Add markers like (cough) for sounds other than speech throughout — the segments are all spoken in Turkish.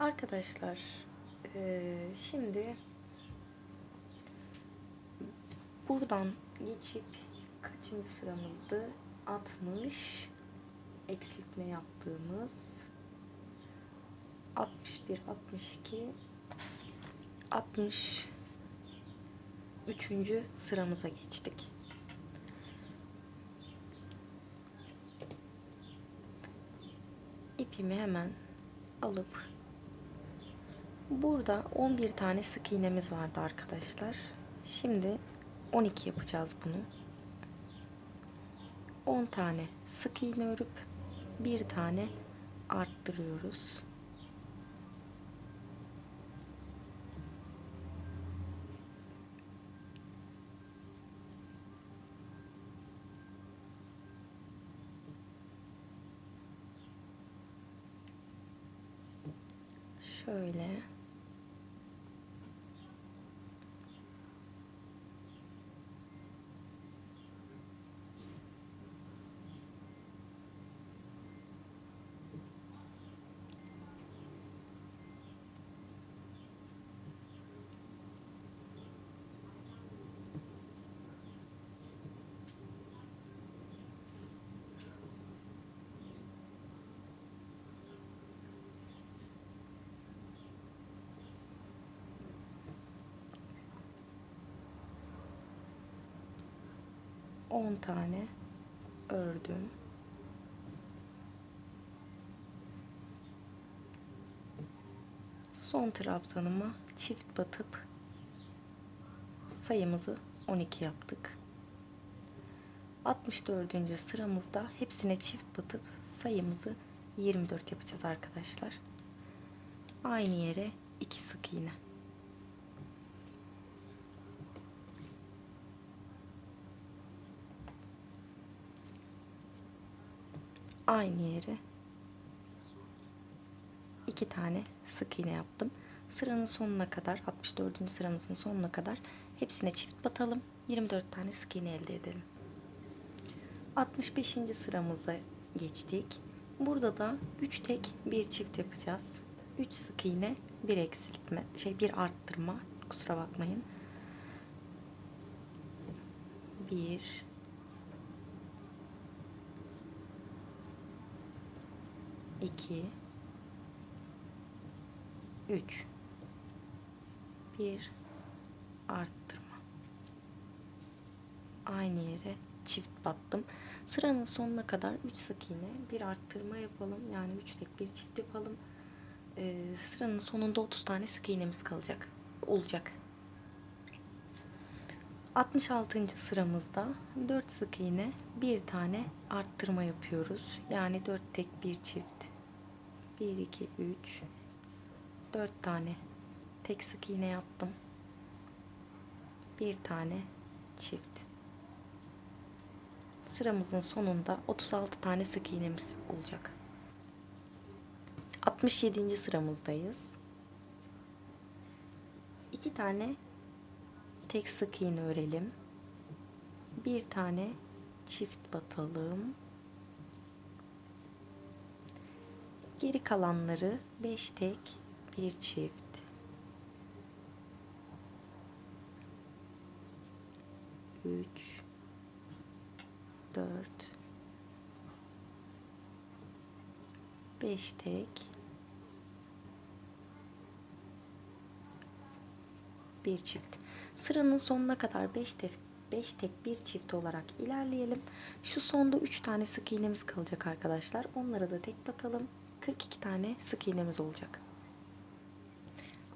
Arkadaşlar eee, şimdi buradan geçip kaçıncı sıramızdı? 60 eksiltme yaptığımız 61 62 60 üçüncü sıramıza geçtik. İpimi hemen alıp burada 11 tane sık iğnemiz vardı arkadaşlar. Şimdi 12 yapacağız bunu. 10 tane sık iğne örüp bir tane arttırıyoruz. Şöyle. On tane ördüm. Son trabzanıma çift batıp sayımızı 12 yaptık. 64. sıramızda hepsine çift batıp sayımızı 24 yapacağız arkadaşlar. Aynı yere 2 sık iğne. Aynı yere iki tane sık iğne yaptım. Sıranın sonuna kadar 64. sıramızın sonuna kadar hepsine çift batalım. 24 tane sık iğne elde edelim. 65. sıramıza geçtik. Burada da 3 tek bir çift yapacağız. 3 sık iğne, bir eksiltme, şey bir arttırma. Kusura bakmayın. 1 2 3 1 arttırma. Aynı yere çift battım. Sıranın sonuna kadar 3 sık iğne, bir arttırma yapalım. Yani 3 tek bir çift yapalım. Ee, sıranın sonunda 30 tane sık iğnemiz kalacak. Olacak. 66. sıramızda 4 sık iğne, bir tane arttırma yapıyoruz. Yani 4 tek bir çift. 1 2 3 4 tane tek sık iğne yaptım. Bir tane çift. Sıramızın sonunda 36 tane sık iğnemiz olacak. 67. sıramızdayız. 2 tane tek sık iğne örelim. Bir tane çift batalım. Geri kalanları 5 tek, bir çift. Üç, dört, beş tek, bir çift. Sıranın sonuna kadar 5 tek 5 tek bir çift olarak ilerleyelim. Şu sonda 3 tane sık iğnemiz kalacak arkadaşlar. Onlara da tek batalım. 42 tane sık iğnemiz olacak.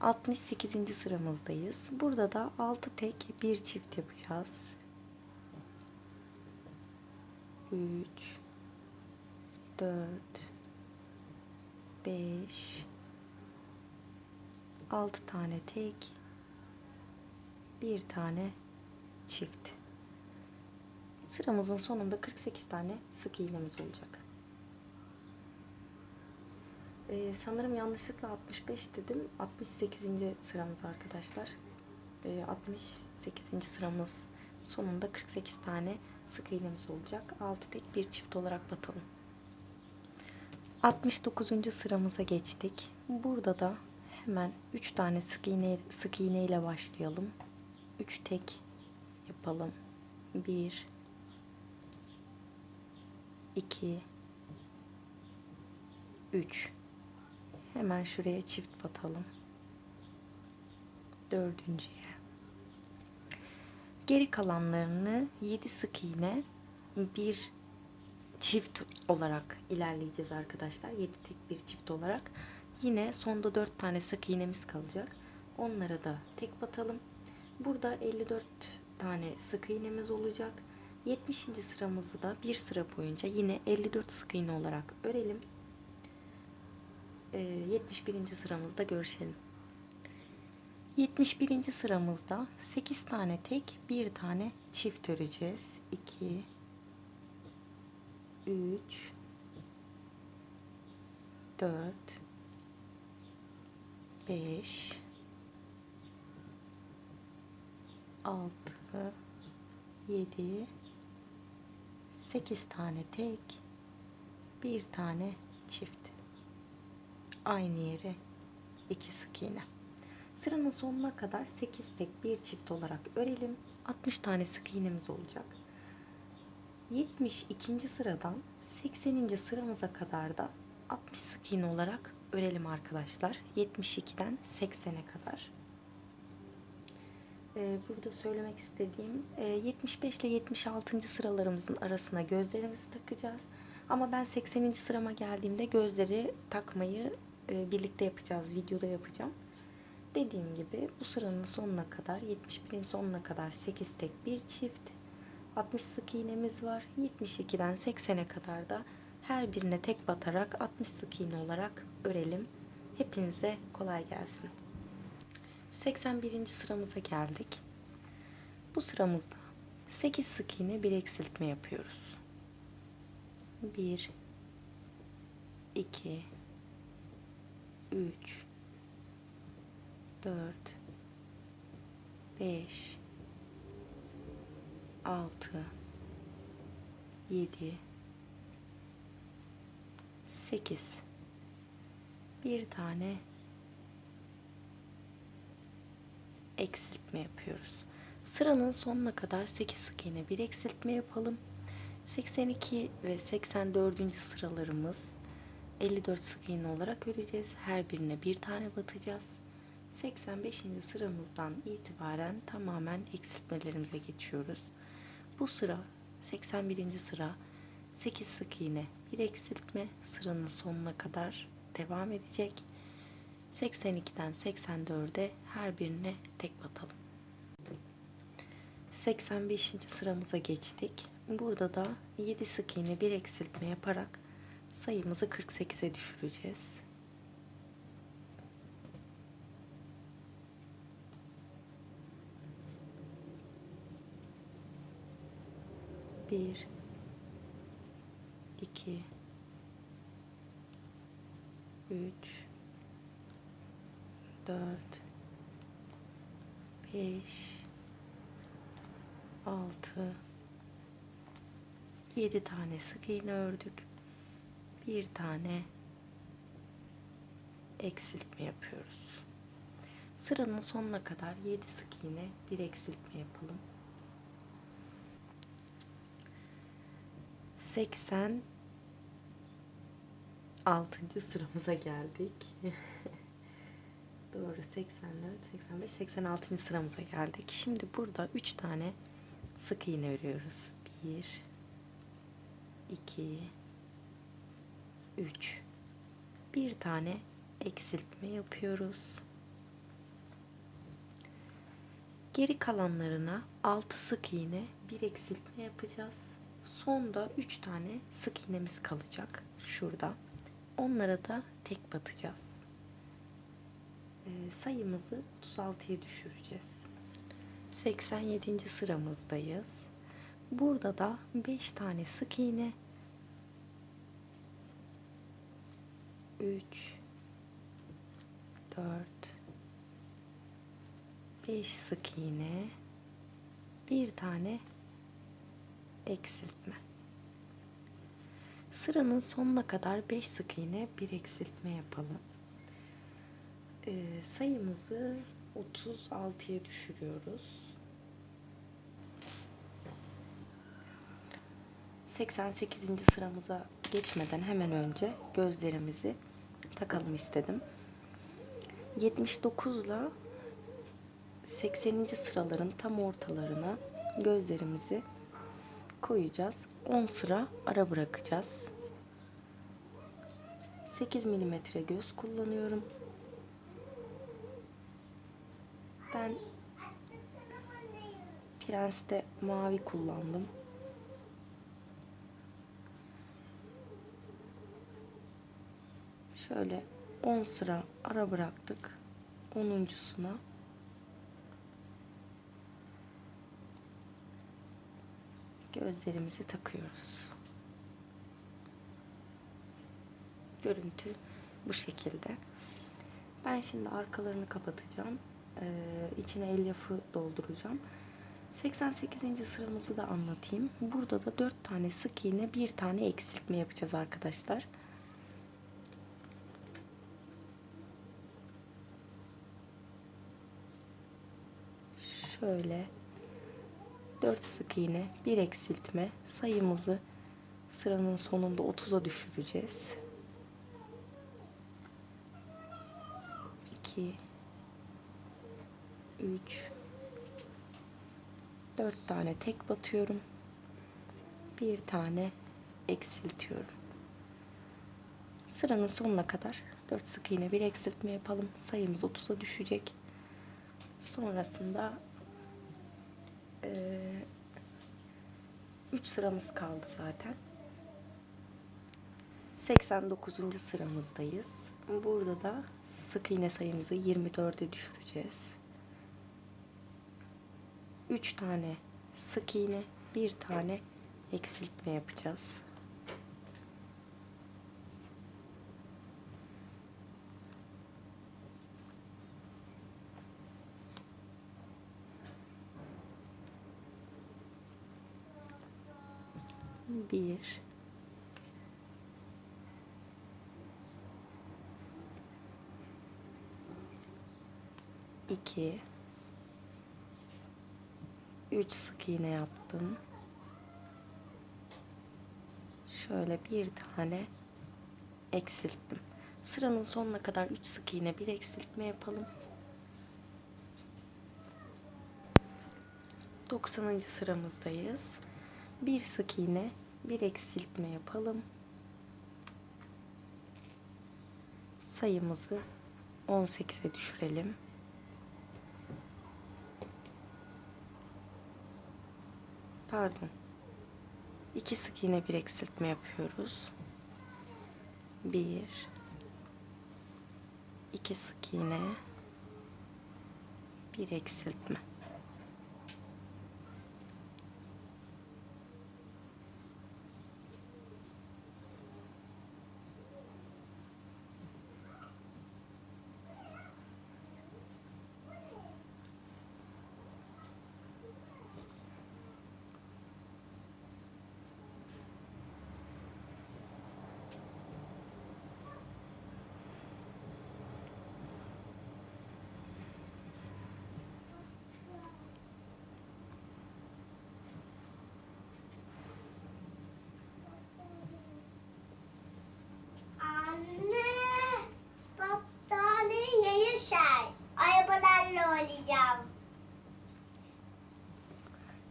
68. sıramızdayız. Burada da 6 tek bir çift yapacağız. 3 4 5 6 tane tek bir tane çift. Sıramızın sonunda 48 tane sık iğnemiz olacak. Ee, sanırım yanlışlıkla 65 dedim. 68. sıramız arkadaşlar. Ee, 68. sıramız sonunda 48 tane sık iğnemiz olacak. 6 tek bir çift olarak batalım. 69. sıramıza geçtik. Burada da hemen 3 tane sık iğne sık iğne ile başlayalım. 3 tek yapalım. 1 2 3 Hemen şuraya çift batalım. Dördüncüye. Geri kalanlarını 7 sık iğne bir çift olarak ilerleyeceğiz arkadaşlar. 7 tek bir çift olarak. Yine sonda 4 tane sık iğnemiz kalacak. Onlara da tek batalım. Burada 54 tane sık iğnemiz olacak. 70. sıramızı da bir sıra boyunca yine 54 sık iğne olarak örelim. 71. Ee, sıramızda görüşelim. 71. sıramızda 8 tane tek, 1 tane çift öreceğiz. 2 3 4 5 6 7 8 tane tek, bir tane çift. Aynı yere iki sık iğne. Sıranın sonuna kadar 8 tek bir çift olarak örelim. 60 tane sık iğnemiz olacak. 72. sıradan 80. sıramıza kadar da 60 sık iğne olarak örelim arkadaşlar. 72'den 80'e kadar. Ee, burada söylemek istediğim 75 ile 76. sıralarımızın arasına gözlerimizi takacağız. Ama ben 80. sırama geldiğimde gözleri takmayı e, birlikte yapacağız. Videoda yapacağım. Dediğim gibi bu sıranın sonuna kadar 71'in sonuna kadar 8 tek bir çift 60 sık iğnemiz var. 72'den 80'e kadar da her birine tek batarak 60 sık iğne olarak örelim. Hepinize kolay gelsin. 81. sıramıza geldik. Bu sıramızda 8 sık iğne bir eksiltme yapıyoruz. 1 2 3 4 5 6 7 8 bir tane eksiltme yapıyoruz. Sıranın sonuna kadar 8 sık iğne bir eksiltme yapalım. 82 ve 84. sıralarımız 54 sık iğne olarak öreceğiz. Her birine bir tane batacağız. 85. sıramızdan itibaren tamamen eksiltmelerimize geçiyoruz. Bu sıra 81. sıra 8 sık iğne bir eksiltme sıranın sonuna kadar devam edecek. 82'den 84'e her birine tek batalım. 85. sıramıza geçtik. Burada da 7 sık iğne bir eksiltme yaparak sayımızı 48'e düşüreceğiz. Bir, iki, üç, 4 5 6 7 tane sık iğne ördük. Bir tane eksiltme yapıyoruz. Sıranın sonuna kadar 7 sık iğne bir eksiltme yapalım. 80 6. sıramıza geldik. (laughs) Doğru 84, 85, 86. sıramıza geldik. Şimdi burada 3 tane sık iğne örüyoruz. 1 2 3 Bir tane eksiltme yapıyoruz. Geri kalanlarına 6 sık iğne, bir eksiltme yapacağız. Sonda 3 tane sık iğnemiz kalacak şurada. Onlara da tek batacağız. Ee, sayımızı 36'ya düşüreceğiz. 87. sıramızdayız. Burada da 5 tane sık iğne 3 4 5 sık iğne bir tane eksiltme. Sıranın sonuna kadar 5 sık iğne bir eksiltme yapalım. Ee, sayımızı 36'ya düşürüyoruz. 88. sıramıza geçmeden hemen önce gözlerimizi takalım istedim. 79 ile 80. sıraların tam ortalarına gözlerimizi koyacağız. 10 sıra ara bırakacağız. 8 milimetre göz kullanıyorum. Ben Prens'te mavi kullandım. Şöyle 10 sıra ara bıraktık. 10.suna gözlerimizi takıyoruz. Görüntü bu şekilde. Ben şimdi arkalarını kapatacağım. Ee, içine elyafı dolduracağım. 88. sıramızı da anlatayım. Burada da 4 tane sık iğne, bir tane eksiltme yapacağız arkadaşlar. Şöyle 4 sık iğne, bir eksiltme sayımızı sıranın sonunda 30'a düşüreceğiz. 2 3 4 tane tek batıyorum. Bir tane eksiltiyorum. Sıranın sonuna kadar 4 sık iğne bir eksiltme yapalım. Sayımız 30'a düşecek. Sonrasında 3 sıramız kaldı zaten. 89. sıramızdayız. Burada da sık iğne sayımızı 24'e düşüreceğiz. 3 tane sık iğne, bir tane eksiltme yapacağız. Bir iki üç sık iğne yaptım. Şöyle bir tane eksilttim. Sıranın sonuna kadar 3 sık iğne bir eksiltme yapalım. 90. sıramızdayız. Bir sık iğne, bir eksiltme yapalım. Sayımızı 18'e düşürelim. Pardon. İki sık iğne bir eksiltme yapıyoruz. Bir, iki sık iğne, bir eksiltme.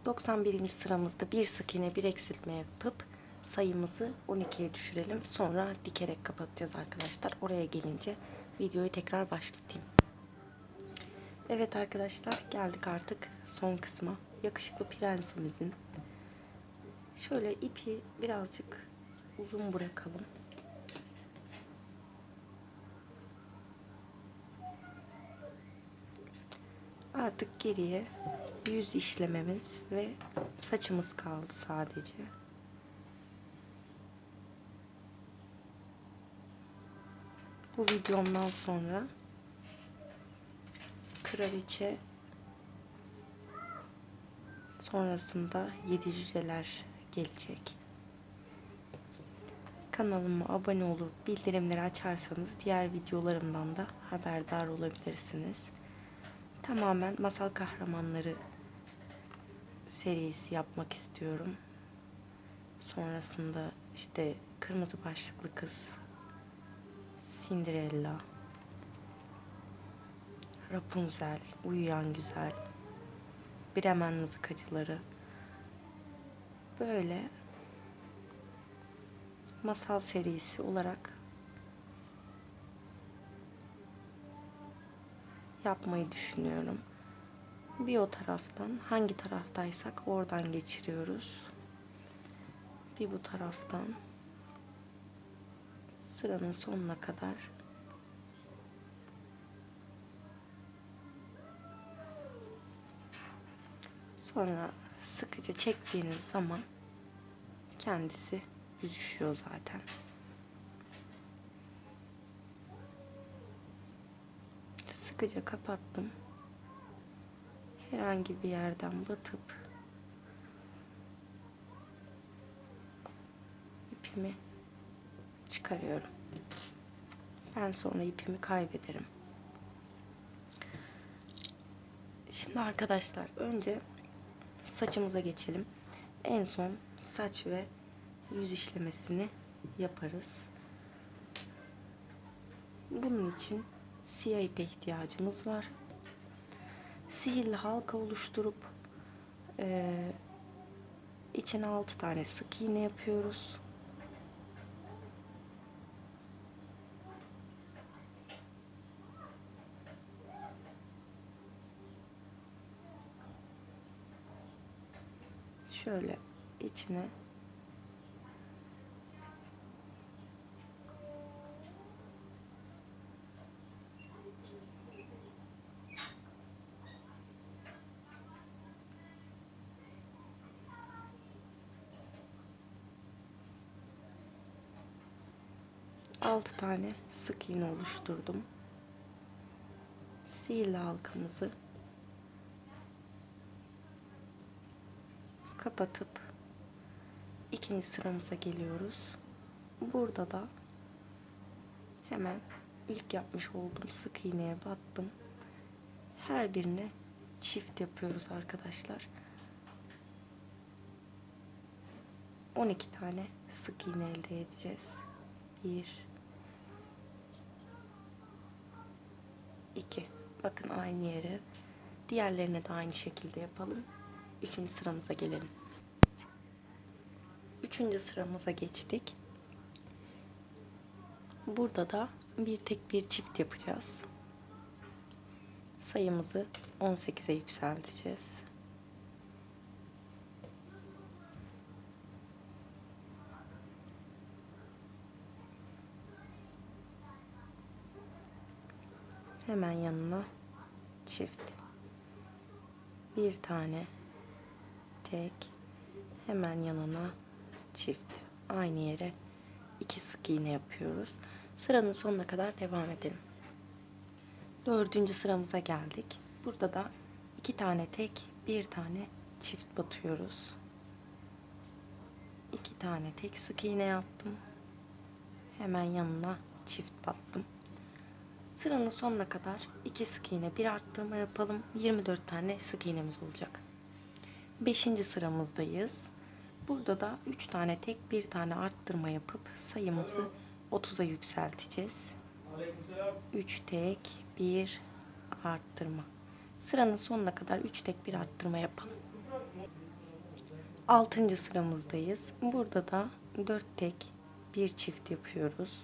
91. sıramızda bir sık iğne bir eksiltme yapıp sayımızı 12'ye düşürelim. Sonra dikerek kapatacağız arkadaşlar. Oraya gelince videoyu tekrar başlatayım. Evet arkadaşlar geldik artık son kısma. Yakışıklı prensimizin şöyle ipi birazcık uzun bırakalım. Artık geriye yüz işlememiz ve saçımız kaldı sadece. Bu videomdan sonra kraliçe sonrasında yedi cüceler gelecek. Kanalıma abone olup bildirimleri açarsanız diğer videolarımdan da haberdar olabilirsiniz. Tamamen masal kahramanları serisi yapmak istiyorum. Sonrasında işte kırmızı başlıklı kız, Cinderella, Rapunzel, Uyuyan Güzel, Bremen Mızıkacıları. Böyle masal serisi olarak yapmayı düşünüyorum. Bir o taraftan hangi taraftaysak oradan geçiriyoruz. Bir bu taraftan sıranın sonuna kadar sonra sıkıca çektiğiniz zaman kendisi büzüşüyor zaten. Sıkıca kapattım. Herhangi bir yerden batıp ipimi çıkarıyorum. Ben sonra ipimi kaybederim. Şimdi arkadaşlar önce saçımıza geçelim. En son saç ve yüz işlemesini yaparız. Bunun için siyah ipe ihtiyacımız var. Sihirli halka oluşturup eee içine 6 tane sık iğne yapıyoruz. Şöyle içine altı tane sık iğne oluşturdum. Sihirli halkamızı kapatıp ikinci sıramıza geliyoruz. Burada da hemen ilk yapmış olduğum sık iğneye battım. Her birine çift yapıyoruz arkadaşlar. 12 tane sık iğne elde edeceğiz. 1 2 Bakın aynı yere. Diğerlerine de aynı şekilde yapalım. Üçüncü sıramıza gelelim. Üçüncü sıramıza geçtik. Burada da bir tek bir çift yapacağız. Sayımızı 18'e yükselteceğiz. Hemen yanına çift. Bir tane tek hemen yanına çift. Aynı yere iki sık iğne yapıyoruz. Sıranın sonuna kadar devam edelim. Dördüncü sıramıza geldik. Burada da iki tane tek, bir tane çift batıyoruz. İki tane tek sık iğne yaptım. Hemen yanına çift battım. Sıranın sonuna kadar iki sık iğne bir arttırma yapalım. 24 tane sık iğnemiz olacak. Beşinci sıramızdayız. Burada da 3 tane tek bir tane arttırma yapıp sayımızı 30'a yükselteceğiz. 3 tek bir arttırma. Sıranın sonuna kadar 3 tek bir arttırma yapalım. Altıncı sıramızdayız. Burada da 4 tek bir çift yapıyoruz.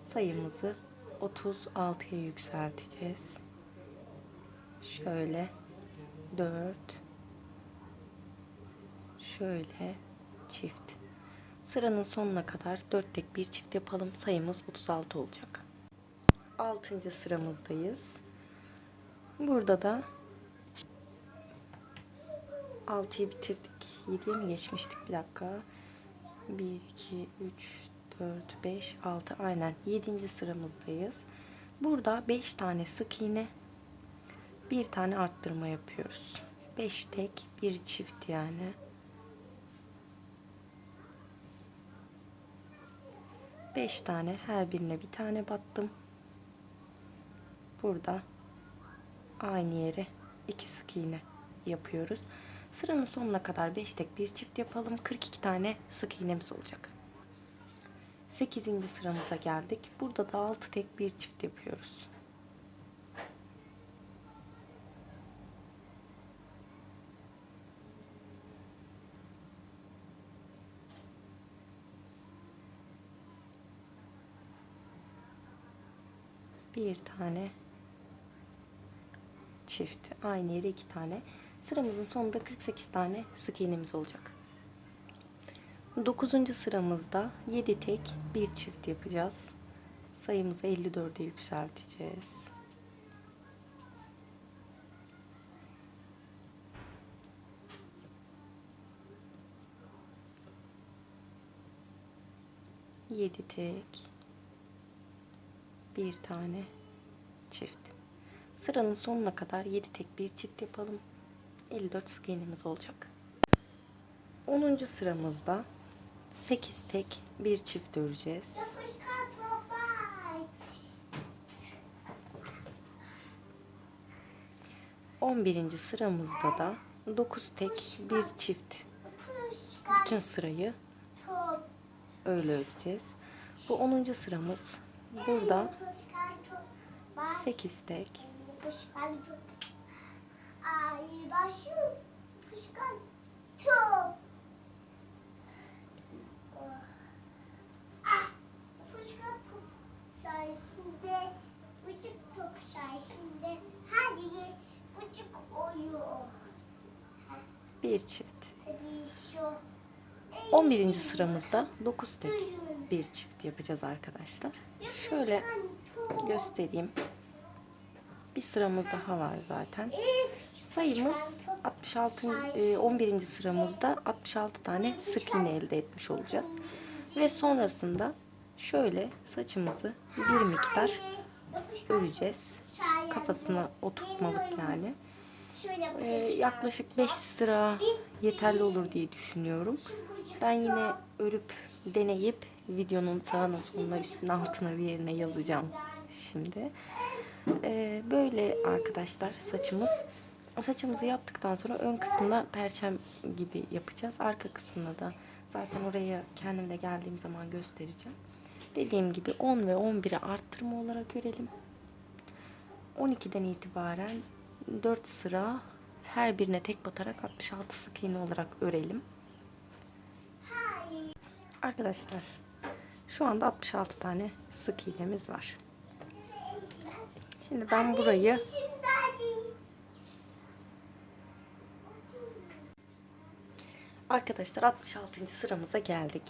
Sayımızı 36'ya yükselteceğiz. Şöyle 4 şöyle çift. Sıranın sonuna kadar 4 tek bir çift yapalım. Sayımız 36 olacak. 6. sıramızdayız. Burada da 6'yı bitirdik. 7'ye mi geçmiştik? Bir dakika. 1, 2, 3, 4, 5, 6. Aynen 7. sıramızdayız. Burada 5 tane sık iğne, bir tane arttırma yapıyoruz. 5 tek, bir çift yani. 5 tane her birine bir tane battım. Burada aynı yere iki sık iğne yapıyoruz. Sıranın sonuna kadar 5 tek bir çift yapalım. 42 tane sık iğnemiz olacak. 8. sıramıza geldik. Burada da 6 tek bir çift yapıyoruz. Bir tane çift. Aynı yere iki tane. Sıramızın sonunda 48 tane sık iğnemiz olacak. 9. sıramızda 7 tek bir çift yapacağız. Sayımızı 54'e yükselteceğiz. Yedi tek bir tane çift. Sıranın sonuna kadar 7 tek bir çift yapalım. 54 sık iğnemiz olacak. 10. sıramızda 8 tek bir çift öreceğiz. Toprak. 11. sıramızda da 9 tek bir çift. Bütün sırayı öyle öreceğiz. Bu 10. sıramız. Burada. 8 tek. Ay başım. Top. Bir çift. Tabii şu. 11. sıramızda 9 tek bir çift yapacağız arkadaşlar. Şöyle göstereyim. Bir sıramız daha var zaten. Sayımız 66 e, 11. sıramızda 66 tane sık iğne elde etmiş olacağız. Ve sonrasında şöyle saçımızı bir miktar öreceğiz. Kafasına oturtmalık yani. Ee, yaklaşık 5 sıra yeterli olur diye düşünüyorum. Ben yine örüp deneyip videonun sağına soluna üstüne altına bir yerine yazacağım şimdi. Ee, böyle arkadaşlar saçımız. Saçımızı yaptıktan sonra ön kısmına perçem gibi yapacağız. Arka kısmına da zaten oraya kendim de geldiğim zaman göstereceğim. Dediğim gibi 10 ve 11'i arttırma olarak örelim. 12'den itibaren 4 sıra her birine tek batarak 66 sık iğne olarak örelim. Arkadaşlar şu anda 66 tane sık iğnemiz var. Şimdi ben burayı arkadaşlar 66. sıramıza geldik.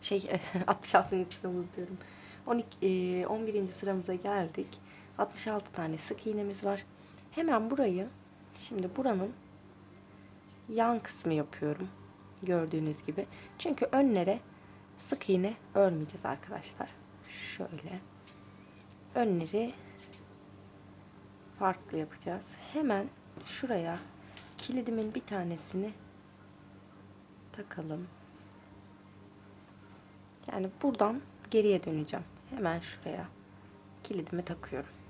Şey (laughs) 66. sıramız diyorum. 12 e, 11. sıramıza geldik. 66 tane sık iğnemiz var. Hemen burayı şimdi buranın yan kısmı yapıyorum. Gördüğünüz gibi. Çünkü önlere sık iğne örmeyeceğiz arkadaşlar. Şöyle. Önleri farklı yapacağız. Hemen şuraya kilidimin bir tanesini takalım. Yani buradan geriye döneceğim. Hemen şuraya kilidimi takıyorum.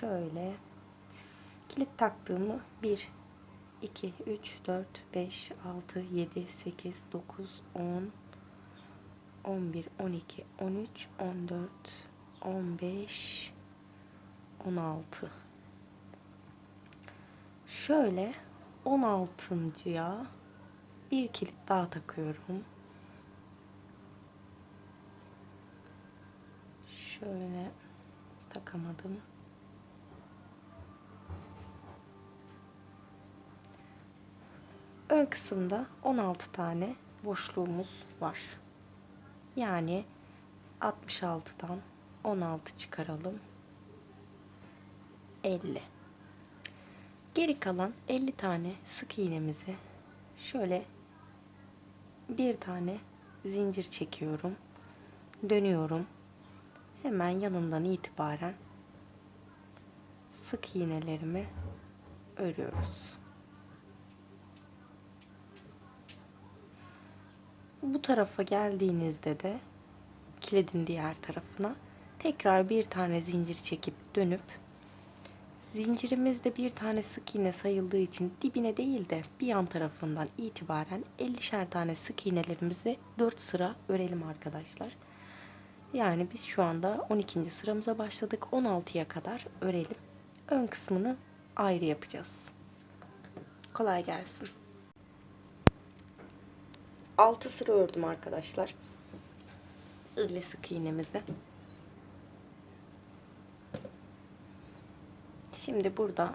Şöyle kilit taktığımı 1 2 3 4 5 6 7 8 9 10 11 12 13 14 15 16 Şöyle 16.ya bir kilit daha takıyorum. Şöyle takamadım. Ön kısımda 16 tane boşluğumuz var. Yani 66'dan 16 çıkaralım. 50. Geri kalan 50 tane sık iğnemizi şöyle bir tane zincir çekiyorum. Dönüyorum. Hemen yanından itibaren sık iğnelerimi örüyoruz. Bu tarafa geldiğinizde de kilidin diğer tarafına tekrar bir tane zincir çekip dönüp zincirimizde bir tane sık iğne sayıldığı için dibine değil de bir yan tarafından itibaren 50'şer tane sık iğnelerimizi 4 sıra örelim arkadaşlar. Yani biz şu anda 12. sıramıza başladık. 16'ya kadar örelim. Ön kısmını ayrı yapacağız. Kolay gelsin. 6 sıra ördüm arkadaşlar. 50 sık iğnemizi. Şimdi burada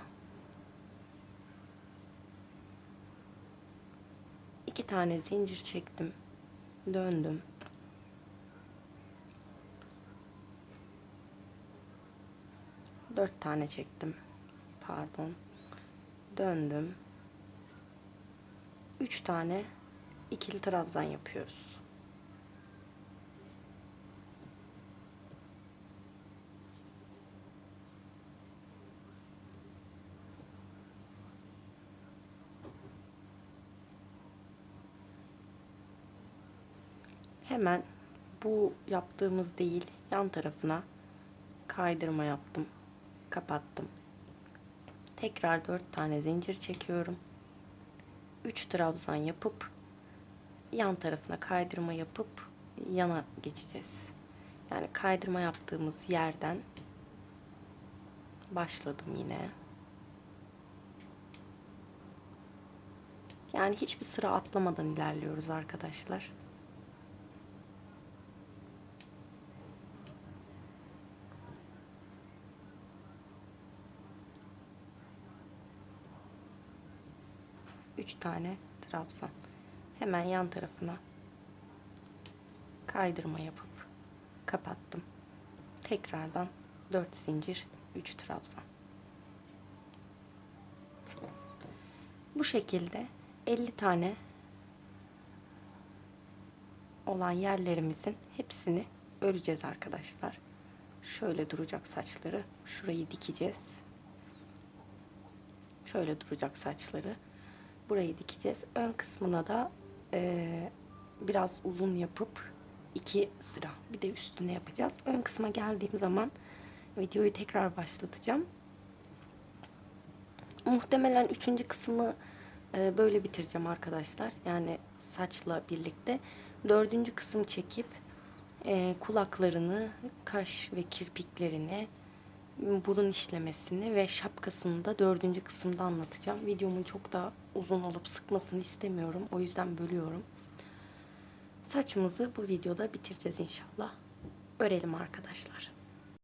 iki tane zincir çektim. Döndüm. Dört tane çektim. Pardon. Döndüm. Üç tane ikili trabzan yapıyoruz. Hemen bu yaptığımız değil yan tarafına kaydırma yaptım. Kapattım. Tekrar 4 tane zincir çekiyorum. 3 trabzan yapıp yan tarafına kaydırma yapıp yana geçeceğiz. Yani kaydırma yaptığımız yerden başladım yine. Yani hiçbir sıra atlamadan ilerliyoruz arkadaşlar. Üç tane trabzan. Hemen yan tarafına kaydırma yapıp kapattım. Tekrardan 4 zincir, 3 trabzan. Bu şekilde 50 tane olan yerlerimizin hepsini öreceğiz arkadaşlar. Şöyle duracak saçları. Şurayı dikeceğiz. Şöyle duracak saçları. Burayı dikeceğiz. Ön kısmına da eee, biraz uzun yapıp iki sıra bir de üstüne yapacağız. Ön kısma geldiğim zaman videoyu tekrar başlatacağım. Muhtemelen üçüncü kısmı e, böyle bitireceğim arkadaşlar. Yani saçla birlikte. Dördüncü kısım çekip e, kulaklarını, kaş ve kirpiklerini, burun işlemesini ve şapkasını da dördüncü kısımda anlatacağım. Videomun çok daha uzun olup sıkmasını istemiyorum. O yüzden bölüyorum. Saçımızı bu videoda bitireceğiz inşallah. Örelim arkadaşlar.